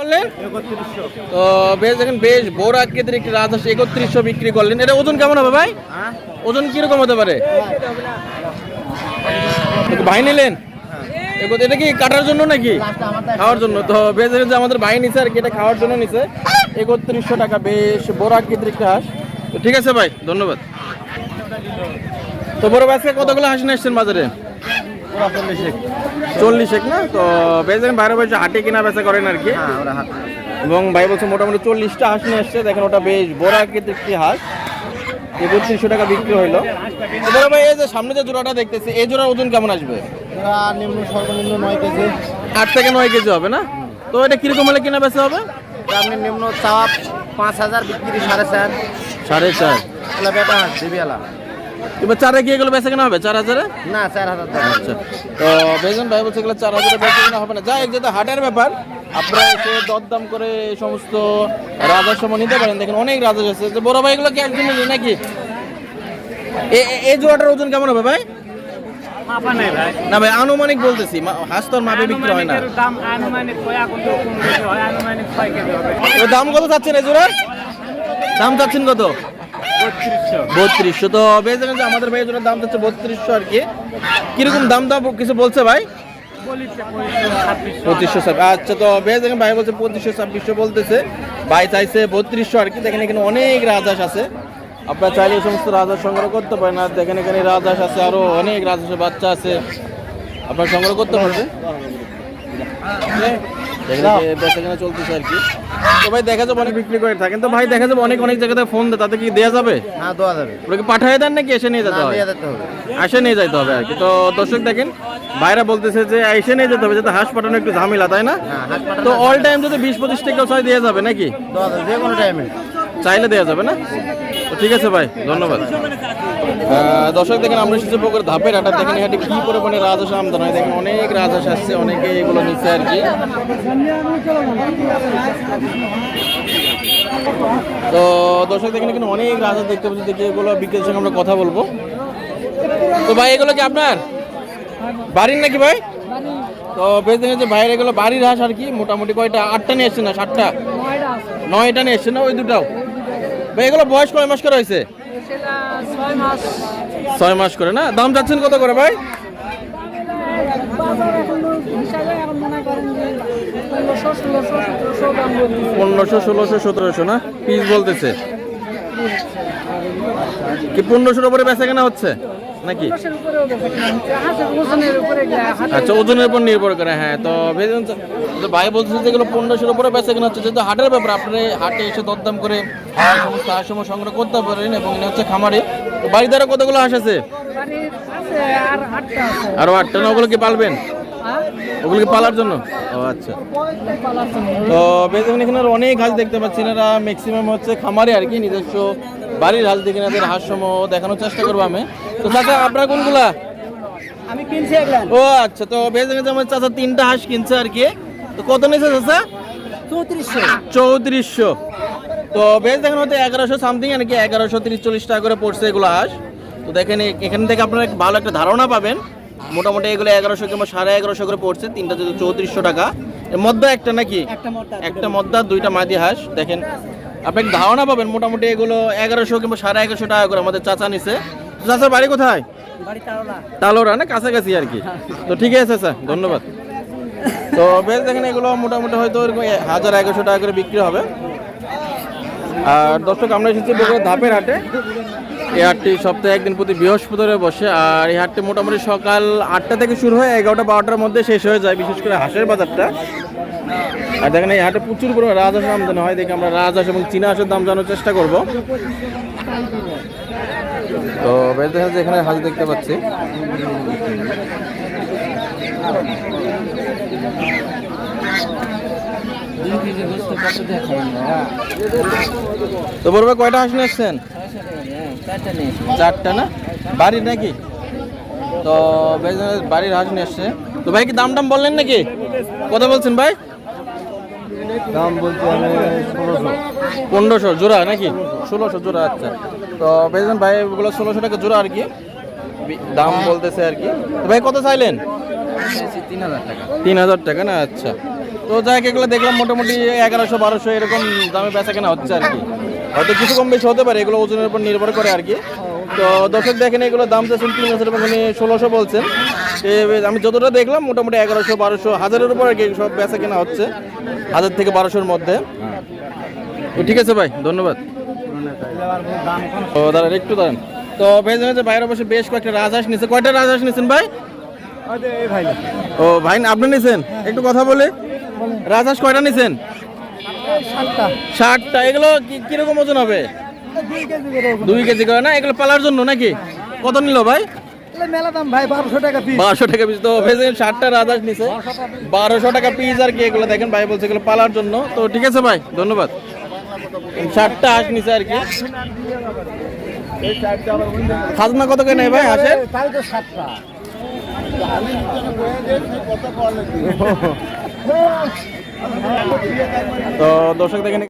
করলেন? তো বেশ দেখেন বেশ বড় আকৃতির একটি রাজহাঁস একত্রিশশো বিক্রি করলেন। এটা ওজন কেমন হবে ভাই? ওজন কীরকম হতে পারে? ভাই নিলেন? এটা কি কাটার জন্য নাকি? খাওয়ার জন্য। তো বেশ যে আমাদের ভাই নিছে আর কি এটা খাওয়ার জন্য নিছে। একত্রিশশো টাকা বেশ বড় আকৃতির একটা হাঁস। তো ঠিক আছে ভাই ধন্যবাদ। তো বড় বাসকে কতগুলো হাঁস নিয়ে এসছেন বাজারে? চল্লিশ এক না? তো বেশ বাইরে বসে হাটে কিনা বেচা করেন আর কি। এবং ভাই বলছে মোটামুটি চল্লিশটা হাঁস নিয়ে এসছে দেখেন ওটা বেশ বড় আকৃতির একটি হাঁস। একত্রিশশো টাকা বিক্রি হইল। ভাই এই যে সামনে যে জোড়াটা দেখতেছি এই জোড়ার ওজন কেমন আসবে? নিম্ন সর্বনিম্ন নয় কেজি। আট থেকে নয় কেজি হবে না? তো এটা কীরকম হলে কিনা বেচা হবে? আপনি নিম্ন চাওয়া পাঁচ হাজার বিক্রি সাড়ে চার। সাড়ে চার। বেটা হাঁস দিবিয়ালা। এবার চারে কি এগুলো বেচা কেনা হবে? চার হাজারে? না চার হাজার আচ্ছা। তো বেজন ভাই বলছে এগুলো চার হাজারে বেচা কেনা হবে না। যাই যেহেতু হাটের ব্যাপার আপনারা এসে দরদাম করে এই সমস্ত রাজার সময় নিতে পারেন। দেখেন অনেক রাজা আছে। তো বড় ভাই এগুলো কি একজন নাকি? এই জোড়াটার ওজন কেমন হবে ভাই? ভাই। না ভাই আনুমানিক বলতেছি। হাঁস তো মাপে বিক্রি হয় না। দাম কত হয় চাচ্ছেন এই জোড়ার? দাম চাচ্ছেন কত? বত্রিশশো। তো বেশ আমাদের ভাই দাম চাচ্ছে বত্রিশশো আর কি। কীরকম দাম দাম কিছু বলছে ভাই? পঁচিশশো আচ্ছা তো বেশ দেখেন ভাই বলছে পঁচিশশো ছাব্বিশশো বলতেছে। ভাই চাইছে বত্রিশশো আর কি। দেখেন এখানে অনেক রাজহাঁস আছে। আপনারা চাইলে সমস্ত রাজহাঁস সংগ্রহ করতে পারেন। আর দেখেন এখানে রাজহাঁস আছে, আরও অনেক রাজহাঁসের বাচ্চা আছে। আপনারা সংগ্রহ করতে পারবেন? চলতেছে আর কি। তো ভাই দেখা যাবে অনেক বিক্রি করে থাকেন। তো ভাই দেখা যাবে অনেক অনেক জায়গাতে ফোন দেয় তাতে কি দেওয়া যাবে? হ্যাঁ দেওয়া যাবে। ওরা পাঠিয়ে দেন নাকি এসে নিয়ে যেতে না নিয়ে যেতে হবে। আসে নিয়ে যাইতে হবে আর কি। তো দর্শক দেখেন ভাইরা বলতেছে যে এসে নিয়ে যেতে হবে যাতে হাঁস পাঠানো একটু ঝামেলা তাই না? হ্যাঁ তো অল টাইম যদি বিশ পঁচিশ টাকা ছয় দেওয়া যাবে নাকি? যে কোনো টাইমে চাইলে দেওয়া যাবে না? ঠিক আছে ভাই, ধন্যবাদ। দর্শক দেখেন, আমরা এসেছি পুকুর ধাপের হাটা দেখেন, এখানে কি পরিমাণে রাজহাঁস আমদানি হয়? দেখেন, অনেক রাজহাঁস আসছে অনেকে এগুলো নিচ্ছে আর কি। তো দর্শক দেখেন, এখানে অনেক রাজহাঁস দেখতে পাচ্ছি, দেখি এগুলো বিক্রেতার সঙ্গে আমরা কথা বলব। তো ভাই, এগুলো কি আপনার? বাড়ির নাকি ভাই? তো বেশ দেখেন যে বাইরে এগুলো বাড়ির হাঁস আর কি, মোটামুটি কয়টা? আটটা নিয়ে এসছে না, সাতটা? নয়টা নিয়ে এসছে না, ওই দুটাও? ভাই এগুলো বয়স কয় মাস করে হয়েছে? ছয় মাস। করে না? দাম যাচ্ছেন কত করে ভাই? পনেরোশো ষোলোশো সতেরোশো না? পিস বলতেছে। কি পনেরোশোর উপরে বেচা কেনা হচ্ছে? নাকি? হাঁসের ওজনের আচ্ছা ওজনের উপর নির্ভর করে হ্যাঁ তো ভাই বলতেছে যে এগুলো পনেরোশোর উপরে বেচা কেনা হচ্ছে যেহেতু হাটের ব্যাপার আপনি হাটে এসে দরদাম করে সমস্ত হাঁস সংগ্রহ করতে পারেন এবং এটা হচ্ছে খামারে। তো আরও কতগুলো হাঁস আছে? আর আটটা না ওগুলো কি পালবেন? হ্যাঁ? ওগুলো কি পালার জন্য? ও আচ্ছা। তো এখানে অনেক হাঁস দেখতে পাচ্ছি এনারা ম্যাক্সিমাম হচ্ছে খামারে আর কি নিজস্ব বাড়ির হাঁস দেখে এনাদের হাঁস দেখানোর চেষ্টা করব আমি। তো চাচা আপনার কোনগুলা? আমি কিনছি ও আচ্ছা তো আমার চাচা তিনটা হাঁস কিনছে আর কি। তো কত নিয়েছে চাচা? চৌত্রিশশো। চৌত্রিশশো। তো বেশ দেখেন হয়তো এগারোশো সামথিং আর কি এগারোশো তিরিশ চল্লিশ টাকা করে পড়ছে এগুলো হাঁস। তো দেখেন এখান থেকে আপনারা ভালো একটা ধারণা পাবেন। মোটামুটি এগুলো এগারোশো কিংবা সাড়ে এগারোশো করে পড়ছে তিনটা যদি চৌত্রিশশো টাকা। এর মধ্যে একটা নাকি? একটা মদ্দা দুইটা মাদি হাঁস। দেখেন আপনি ধারণা পাবেন মোটামুটি এগুলো এগারোশো কিংবা সাড়ে এগারোশো টাকা করে আমাদের চাচা নিছে। চাচার বাড়ি কোথায়? তালোরা না? কাছাকাছি আর কি। তো ঠিক আছে স্যার। ধন্যবাদ। তো বেশ দেখেন এগুলো মোটামুটি হয়তো এরকম হাজার এগারোশো টাকা করে বিক্রি হবে। আর দর্শক আমরা এসেছি বগুড়া ধাপের হাটে। এই হাটটি সপ্তাহে একদিন প্রতি বৃহস্পতিবারে বসে। আর এই হাটটি মোটামুটি সকাল আটটা থেকে শুরু হয় এগারোটা বারোটার মধ্যে শেষ হয়ে যায় বিশেষ করে হাঁসের বাজারটা। আর দেখেন এই হাটে প্রচুর পরিমাণে রাজহাঁস আমদানি হয়। দেখে আমরা রাজহাঁস এবং চীনা হাঁসের দাম জানার চেষ্টা করব। তো বেশ দেখা যাচ্ছে এখানে হাঁস দেখতে পাচ্ছি। তো বলবে কয়টা হাঁস নিয়ে চারটা না? বাড়ির নাকি? তো বাড়ির হাঁস নিয়ে তো ভাই, কি দাম টাম বললেন নাকি? কথা বলছেন ভাই? দাম বলছি আমি ষোলোশো। পনেরোশো জোড়া নাকি? ষোলোশো জোড়া আচ্ছা। তো বেজন ভাই ওগুলো ষোলোশো টাকা জোড়া আর কি? দাম বলতেছে আর কি। ভাই কত চাইলেন? তিন হাজার টাকা। তিন হাজার টাকা না আচ্ছা। তো যাই এগুলো দেখলাম মোটামুটি এগারোশো বারোশো এরকম দামে বেচা কেনা হচ্ছে আর কি। হয়তো কিছু কম বেশি হতে পারে এগুলো ওজনের উপর নির্ভর করে আর কি। তো দর্শক দেখেন এগুলো দাম চাচ্ছেন তিন হাজার মানে ষোলোশো বলছেন। আমি যতটা দেখলাম মোটামুটি এগারোশো বারোশো হাজারের উপর আর কি সব বেচা কেনা হচ্ছে। হাজার থেকে বারোশোর মধ্যে। তো ঠিক আছে ভাই ধন্যবাদ। ও দাঁড়ান একটু দাঁড়ান। তো ভেজ ভেজে বাইরে বসে বেশ কয়েকটা রাজহাঁস নিছে। কয়টা রাজহাঁস নিছেন ভাই? ও ভাই আপনি নিছেন? একটু কথা বলে। রাজহাঁস কয়টা নিছেন? সাতটা ষাটটা। এগুলো কি- কীরকম ওজন হবে? দুই কেজি করে দুই কেজি করে না? এগুলো পালার জন্য নাকি? কত নিল ভাই? এগুলো মেলা দাম ভাই বারোশো টাকা পিস বারোশো টাকা পিস তো ষাটটা রাজহাঁস নিছে। বারোশো টাকা পিস আর কি এগুলো দেখেন ভাই বলছে এগুলো পালার জন্য। তো ঠিক আছে ভাই ধন্যবাদ। ষাটটা হাঁস নিছে আর কি। খাজনা কত করে নেয় ভাই হাঁসের? তাই তো সাতটা তো দর্শক দেখেন